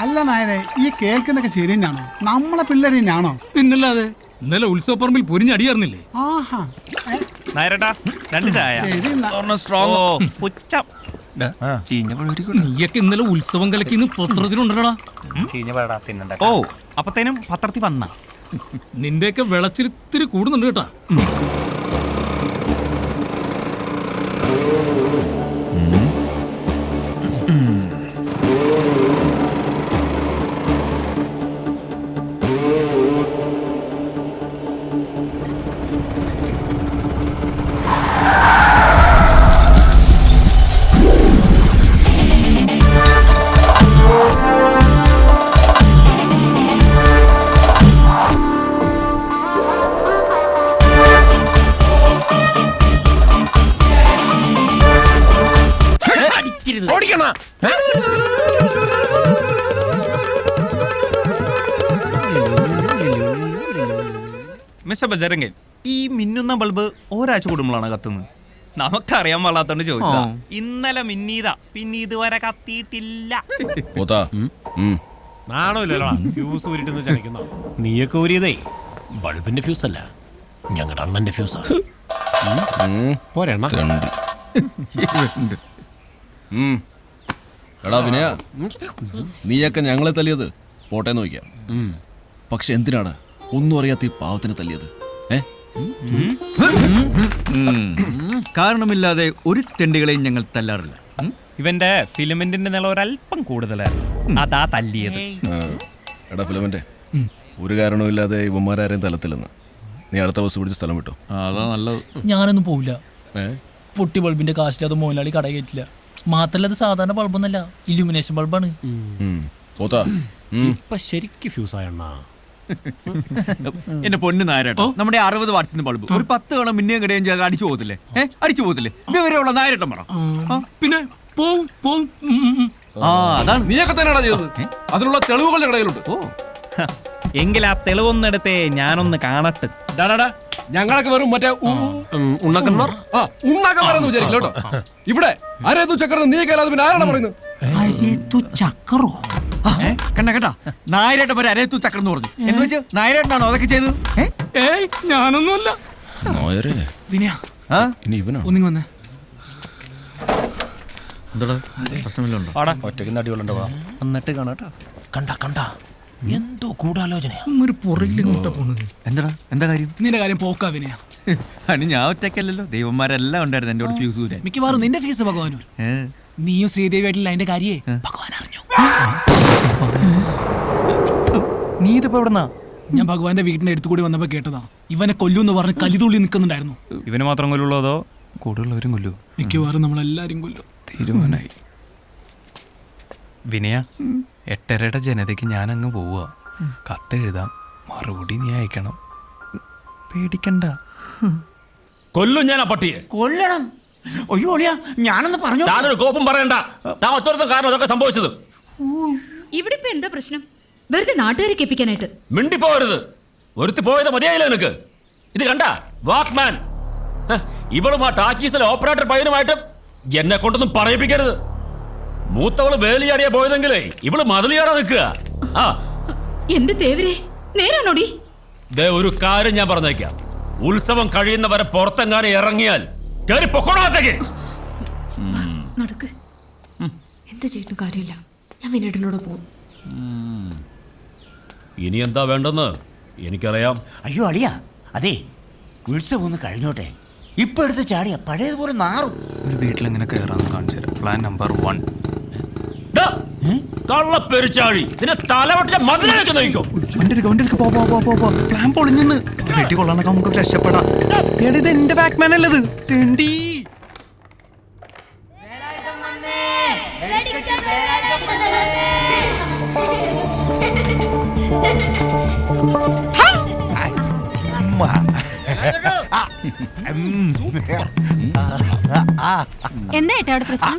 അല്ല നായരെ ഈ കേൾക്കുന്നൊക്കെ ശരിയാണോ തന്നെയാണോ നമ്മളെ പിള്ളേർ തന്നെയാണോ? പിന്നല്ലാതെ ഇന്നലെ ഉത്സവപ്പറമ്പിൽ പൊരിഞ്ഞടിയായിരുന്നില്ലേ ആഹാ. നായരട്ടാ രണ്ട് ചായ. സ്ട്രോങ് നീയൊക്കെ ഇന്നലെ ഉത്സവം കലക്കിന്ന് പത്രത്തിലുണ്ടടാ ഓ അപ്പത്തേനും പത്രത്തിൽ വന്ന. നിന്റെയൊക്കെ വിളച്ചിരിത്തിരി കൂടുന്നുണ്ട് കേട്ടാ. Senhor. മിസ്റ്റർ ബജരംഗൻ ഈ മിന്നുന്ന ബൾബ് ഒരാഴ്ച കൂടുമ്പോഴാണ് കത്തുന്നത്. നമുക്കറിയാൻ പാടാത്തോണ്ട് ചോദിച്ചതാ. ഇന്നലെ മിന്നീതാ. പിന്നെ ഇതുവരെ കത്തിയിട്ടില്ല. നാണമില്ലല്ലോ. ഫ്യൂസ് ഊരിട്ടെന്ന് ചലിക്കുന്ന? നീയൊക്കെ ഊരിയതേ. ബൾബിന്റെ ഫ്യൂസ് അല്ല. ഞങ്ങളുടെ അണ്ണന്റെ ഫ്യൂസാ. ഉം. എടാ വിനയ നീയൊക്കെ ഞങ്ങളെ തല്ലിയത്? പോട്ടെ നോക്കാം പക്ഷെ എന്തിനാണ് ഒന്നും അറിയാത്ത ഈ പാവത്തിന് തല്ലിയത്? ഏ? കാരണമില്ലാതെ ഒരു തെണ്ടികളെയും ഞങ്ങൾ തല്ലാറില്ല. ഇവന്റെ ഫിലിമെന്റിന്റെ നില ഒരല്പം കൂടുതലായിരുന്നു. അതാ തല്ലിയത്. എടാ ഫിലമന്റെ ഒരു കാരണവുമില്ലാതെ ഇവന്മാരാരെയും തലത്തില്ലെന്ന് നീ അടുത്ത ബസ് പിടിച്ച് സ്ഥലം വിട്ടോ? അതാ നല്ലത്. ഞാനൊന്നും പോവില്ല. പൊട്ടി ബൾബിന്റെ കാശിൽ അത് മോലാളി കട കയറ്റില്ല മാത്രല്ല അത് സാധാരണ ബൾബൊന്നല്ല ഇലുമിനേഷൻ ബൾബാണ്. പോത്താ ഇപ്പൊ ശരിക്ക് ഫ്യൂസ് ആയണ്ണാ എന്റെ പൊന്ന് നായരട്ടോ നമ്മുടെ അറുപത് വാട്സിന്റെ ബൾബ്. ഒരു പത്ത് തവണ മിന്നിയും കിടയും ചെയ്ത് അടിച്ചു പോകത്തില്ലേ? ഏ? അടിച്ചു പോകത്തില്ലേ? വിവരമുള്ള നായരട്ടം പറ. പിന്നെ പോവും പോവും. ആ അതാണ്. നീയൊക്കെ തന്നെയാണ് ചെയ്തത്? അതിനുള്ള തെളിവുകൾ ഞങ്ങളുടെ കയ്യിലുണ്ട് ഓ എങ്കിൽ ആ തെളിവൊന്നെടുത്തേ ഞാനൊന്ന് കാണട്ടെ. ഡാ, ഡാ, ഡാ. ഞങ്ങളൊക്കെ വെറും മറ്റേ ഉണ്ണക്കന്മാർ ആ. ഉണ്ടാക്കാൻ വിചാരിക്കില്ല കേട്ടോ. ഇവിടെ അരേതു ചക്രം നീ കേരളത്തിൽ പിന്നെ ആരാണ് പറയുന്നത്? ചക്കറോ ആ, കണ്ട കേട്ടാ. നായരേട്ട വരെ അരയത്തു ചക്രം എന്ന് പറഞ്ഞു. എന്ന് വെച്ച് നായരേട്ടനാണോ അതൊക്കെ ചെയ്തത്? ഏയ് ഞാനൊന്നുമല്ല. നോയരേ. വിനയ ആ? ഇനി ഇവനാണ് ഒന്നിങ്ങി വന്നേ. എന്താടാ? പ്രശ്നമില്ലുണ്ടോ ആടാ എന്നിട്ട് കാണാട്ടാ കണ്ട കണ്ട. എന്തോ ഗൂഢാലോചനയാ. ഒരു പുറകിലിങ്ങോട്ടാ പോണത്. എന്താടാ? എന്താ കാര്യം? നിന്റെ കാര്യം പോക്കാ വിനയ ഞാൻ ഒറ്റയ്ക്കല്ലല്ലോ. ദൈവന്മാരെല്ലാം ഉണ്ടായിരുന്നു എന്റെ ഫ്യൂസ് ഊരാൻ മിക്കവാറും നിന്റെ ഫീസ് ഭഗവാനൂർ? നീയും ശ്രീദേവിയായിട്ടില്ല അതിന്റെ കാര്യേ ഭഗവാൻ അറിഞ്ഞു. നീ ഇതിപ്പോ എവിടെന്നാ? ഞാൻ ഭഗവാന്റെ വീടിന്റെ അടുത്ത് കൂടി വന്നപ്പോ കേട്ടതാ. ഇവനെ കൊല്ലൂന്ന് പറഞ്ഞ് കലിതുള്ളി നിൽക്കുന്നുണ്ടായിരുന്നു. ഇവന് മാത്രം കൊല്ലുള്ളൂ അതോ കൂടുതലുള്ളവരും കൊല്ലൂ മിക്കവാറും നമ്മളെല്ലാരും കൊല്ലു. തീരുമാനായി. വിനയ? എട്ടരയുടെ ജനതയ്ക്ക് ഞാൻ അങ്ങ് പോവുക കത്തെഴുതാം. മറുപടി നീ അയക്കണം. പേടിക്കണ്ട. കൊല്ലും ഞാൻ ആ പട്ടിയെ. കൊല്ലണം. അയ്യോ അളിയാ ഞാനൊന്ന് പറഞ്ഞു? താനൊരു കോപ്പം പറയണ്ട. താൻ കാരണം അതൊക്കെ സംഭവിച്ചത്. ഇവിടെ ഇപ്പൊ എന്താ പ്രശ്നം? വെറുതെ നാട്ടുകാരെ കേൾപ്പിക്കാനായിട്ട്. മിണ്ടിപ്പോരുത് ഒരുത്തി പോയത് മതിയായില്ല നിനക്ക്. ഇത് കണ്ട വാക്മാൻ. ഇവളും ആ ടാക്കീസിലെ ഓപ്പറേറ്റർ പയ്യനുമായിട്ട് എന്നെ കൊണ്ടൊന്നും പറയിപ്പിക്കരുത്. മൂത്തവൾ വേലിയാടിയാ പോയതെങ്കിലേ ഇവൾ മതിലിയാടാ നിൽക്കുക. ആ. എന്റെ തേവരെ? നേരാണോടി? ദേ ഒരു കാര്യം ഞാൻ പറഞ്ഞേക്കാം. ഉത്സവം കഴിയുന്നവരെ പുറത്തെങ്ങാനും ഇറങ്ങിയാൽ കയറി പൊക്കോണത്തേക്ക് നടക്ക്. എന്ത് ചെയ്തിട്ടും കാര്യമില്ല. ഞാൻ വിനേട്ടനോട് പോകും ഇനി എന്താ വേണ്ടെന്ന് എനിക്കറിയാം. അയ്യോ അളിയാ. അതെ ഉത്സവം ഒന്ന് കഴിഞ്ഞോട്ടെ. ഇപ്പൊ എടുത്ത് ചാടിയ പഴയതുപോലെ നാറും. ഒരു വീട്ടിലെങ്ങനെ കയറാന്ന് കാണിച്ചു തരാം. പ്ലാൻ നമ്പർ വൺ കള്ളപ്പെരിച്ചാഴി. നിന്നെ തലവെട്ടിച്ച മതിലേക്ക് നയിക്കും പ്ലാൻ പൊളിഞ്ഞെന്ന് വെട്ടി കൊള്ളാനൊക്കെ നമുക്ക് രക്ഷപ്പെടാം. ഇത് എന്റെ ബാക്ക്മാൻ അല്ലത് തെണ്ടി എന്താ ഏട്ടാ അവിടെ പ്രശ്നം?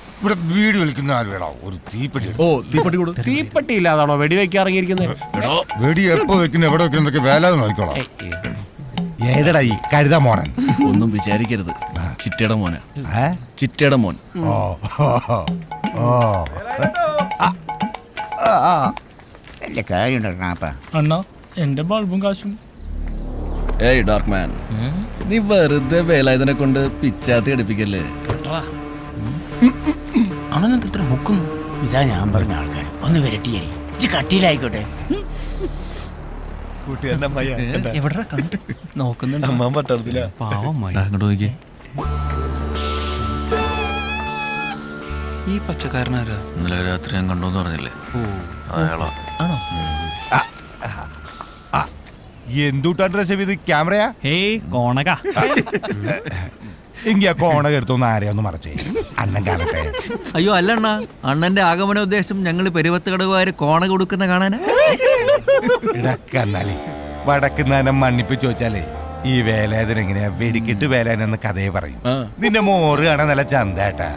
ഇവിടെ വീട് വലിക്കുന്ന ആര് വേണോ? ഒരു തീപ്പെട്ടി. ഓ തീപ്പെട്ടി കൊടു തീപ്പെട്ടി ഇല്ലാതാണോ വെടി വെക്കാൻ ഇറങ്ങിയിരിക്കുന്നത് വെടി എപ്പോ വെക്കുന്ന? എവിടെ വെക്കുന്നതൊക്കെ വേലാതെ നോക്കിക്കോളാം. ഏതടാ ഈ കരുതാ മോനൻ? ഒന്നും വിചാരിക്കരുത്. ചിറ്റയുടെ മോന. ഏ? ചിറ്റയുടെ മോൻ. ഓ. വലിയ അണ്ണാ എന്റെ ബൾബും കാശും. ഏയ് ഡാർക്ക് മാൻ. നീ വെറുതെ വേലായുധനെ കൊണ്ട് പിച്ചാത്തി എടുപ്പിക്കല്ലേ അവനെന്താ ഇത്ര മുക്കുന്നു ഇതാ ഞാൻ പറഞ്ഞ ആൾക്കാർ ഒന്ന് വരട്ടിയേരി. ഇച്ചി കട്ടിയിലായിക്കോട്ടെ. എവിടെ കണ്ടു നോക്കുന്നുണ്ട്? പാവം മായി. അങ്ങോട്ട് നോക്കിയേ. ഈ പച്ചക്കാരനാരാ? ഇന്നലെ രാത്രി ഞാൻ കണ്ടോന്ന് പറഞ്ഞില്ലേ? അയാളാ. എന്തുട്ടാ ഡ്രസ് ക്യാമറയാ? ഹേ കോണക. എങ്കി ആ കോണക എടുത്തൊന്ന് ആരെയൊന്ന് മറച്ചേ? അണ്ണൻ കാണട്ടെ. അയ്യോ അല്ല അണ്ണാ. അണ്ണന്റെ ആഗമന ഉദ്ദേശം ഞങ്ങൾ പെരുവത്ത് കടകുകാര് കോണ കൊടുക്കുന്ന കാണാൻ ഇടക്കന്നാലേ വടക്കുന്നാനം മണ്ണിപ്പിച്ച് ചോദിച്ചാലേ ഈ വേലേതന എങ്ങനെയാ വെടിക്കിട്ട് എന്ന കഥയെ പറയും. നിന്റെ മോറ് കാണാൻ നല്ല ചന്തേട്ടാ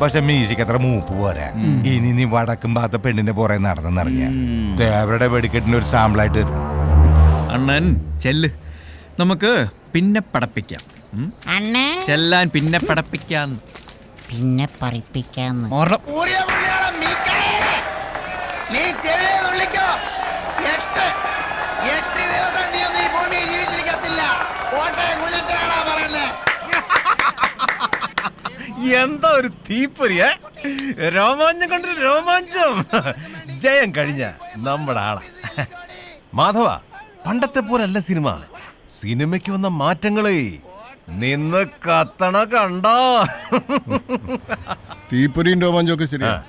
പക്ഷെ മ്യൂസിക് അത്ര മൂപ്പ് പോരാ. ഇനി നീ വടക്കും ഭാഗത്തെ പെണ്ണിന്റെ പുറകെ നടന്നെന്നറിഞ്ഞ. ദേവരുടെ വെടിക്കെട്ടിന്റെ ഒരു സാമ്പിളായിട്ട് വരും അണ്ണൻ ചെല്ല്. നമുക്ക് പിന്നെ പടപ്പിക്കാം? അണ്ണേ. ചെല്ലാൻ പിന്നെ പടപ്പിക്കാന്ന് പിന്നെ പറിപ്പിക്കാന്ന് എന്താ ഒരു തീപ്പൊരിയ രോമാഞ്ചം കണ്ടൊരു രോമാഞ്ചം. ജയം കഴിഞ്ഞ നമ്മുടെ ആളാ. മാധവ പണ്ടത്തെ പോലല്ല സിനിമ. സിനിമയ്ക്ക് വന്ന മാറ്റങ്ങളെ നിന്ന് കത്തണ കണ്ടോ? തീപ്പൊരിയും രോമാഞ്ചൊക്കെ ശരിയാ.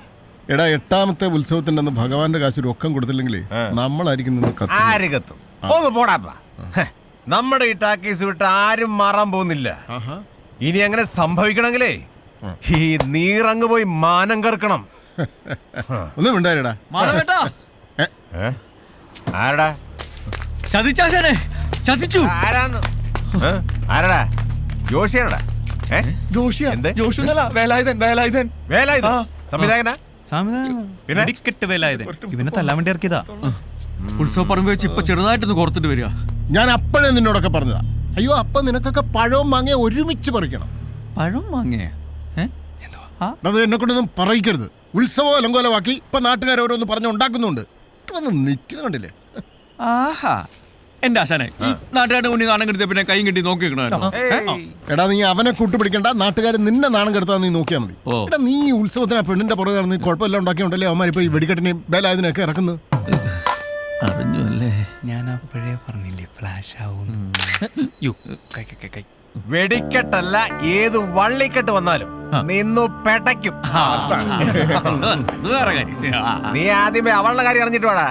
എടാ എട്ടാമത്തെ ഉത്സവത്തിന്റെ അന്ന് ഭഗവാന്റെ കാശ് ഒരു ഒക്കം കൊടുത്തില്ലെങ്കിൽ നമ്മളായിരിക്കും നിന്ന്. ആര് കത്തും? ഒന്ന് പോടാപ്പ നമ്മുടെ ഈ ടാക്കീസ് വിട്ട് ആരും മാറാൻ പോകുന്നില്ല. ഇനി അങ്ങനെ സംഭവിക്കണമെങ്കിലേ ഈ നീറങ്ങ് പോയി മാനം കറക്കണം. ഒന്നും ഉണ്ടായിരടാ? ആരടാ? ചതിച്ചാശാനെ. ചതിച്ചു. ആരാന്ന്? ആരടാ? ജോഷിയാണടാ? ഏ? എന്ത്? വേലായുധൻ വേലായുധൻ. വേലായുധൻ? സംവിധായകനാ? പിന്നെ? ഇവനെ തല്ലാൻ വേണ്ടി ഇറക്കിയതാ. ഉത്സവ പറമ്പ് വെച്ച് ഇപ്പൊ ചെറുതായിട്ടൊന്ന് കൊടുത്തിട്ട് വരിക. ഞാൻ അപ്പോഴേ നിന്നോടൊക്കെ പറഞ്ഞതാ. അയ്യോ അപ്പൊ നിനക്കൊക്കെ പഴവും മാങ്ങ ഒരുമിച്ച് പറിക്കണം. പഴം വാങ്ങിയ അത് എന്നെ കൊണ്ടൊന്നും പറയിക്കരുത്. ഉത്സവം അലങ്കോലമാക്കി ഇപ്പൊ നാട്ടുകാർ ഓരോന്ന് പറഞ്ഞ് ഉണ്ടാക്കുന്നുണ്ട്. വന്ന് കണ്ടില്ലേ? ആഹാ. എന്റെ ആശാനെ ഈ നാട്ടുകാരുടെ മുന്നിൽ നാണം കെടുത്തിയ പിന്നെ കൈയും കെട്ടി നോക്കി എടാ നീ അവനെ കൂട്ടുപിടിക്കണ്ട. നാട്ടുകാരൻ നിന്നെ നാണം കെടുത്താൻ നീ നോക്കിയാൽ മതി. എടാ നീ ഈ ഉത്സവത്തിന് ആ പെണ്ണിന്റെ പുറകെ നടന്ന് കുഴപ്പമില്ല കുഴപ്പമെല്ലാം അവന്മാർ ഇപ്പൊ ഈ വെടിക്കെട്ടിനെയും ബേലായതിനൊക്കെ ഇറക്കുന്നത്? അറിഞ്ഞു അല്ലേ? ഞാൻ അപ്പോഴേ പറഞ്ഞില്ലേ ഫ്ലാഷ് ആവും യോ കൈ കൈ കൈ കൈ. വെടിക്കെട്ടല്ല ഏത് വള്ളിക്കെട്ട് വന്നാലും നിന്നു പെടയ്ക്കും. നീ ആദ്യമേ അവളുടെ കാര്യം അറിഞ്ഞിട്ട് വേടാ.